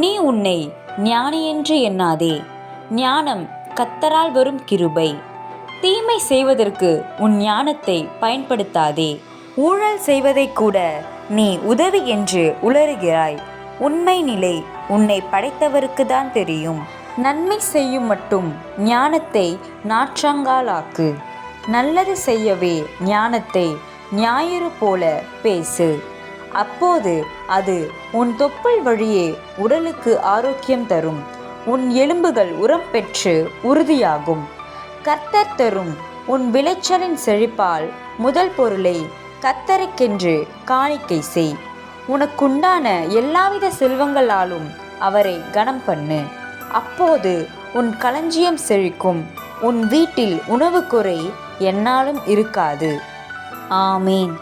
நீ உன்னை ஞானி என்று எண்ணாதே. ஞானம் கத்தரால் வரும் கிருபை. தீமை செய்வதற்கு உன் ஞானத்தை பயன்படுத்தாதே. ஊழல் செய்வதை கூட நீ உதவி என்று உளறுகிறாய். உண்மை நிலை உன்னை படைத்தவருக்கு தான் தெரியும். நன்மை செய்யும் மட்டும் ஞானத்தை நாற்றங்காலாக்கு. நல்லது செய்யவே ஞானத்தை ஞாயிறு போல பேசு. அப்போது அது உன் தொப்புள் வழியே உடலுக்கு ஆரோக்கியம் தரும். உன் எலும்புகள் உரம் பெற்று உறுதியாகும். கர்த்தர் தரும் உன் விளைச்சலின் செழிப்பால் முதல் பொருளை கத்தருக்கென்று காணிக்கை செய். உனக்குண்டான எல்லாவித செல்வங்களாலும் அவரை கனம் பண்ணு. அப்போது உன் களஞ்சியம் செழிக்கும். உன் வீட்டில் உணவு குறை என்னாலும் இருக்காது. ஆமீன்.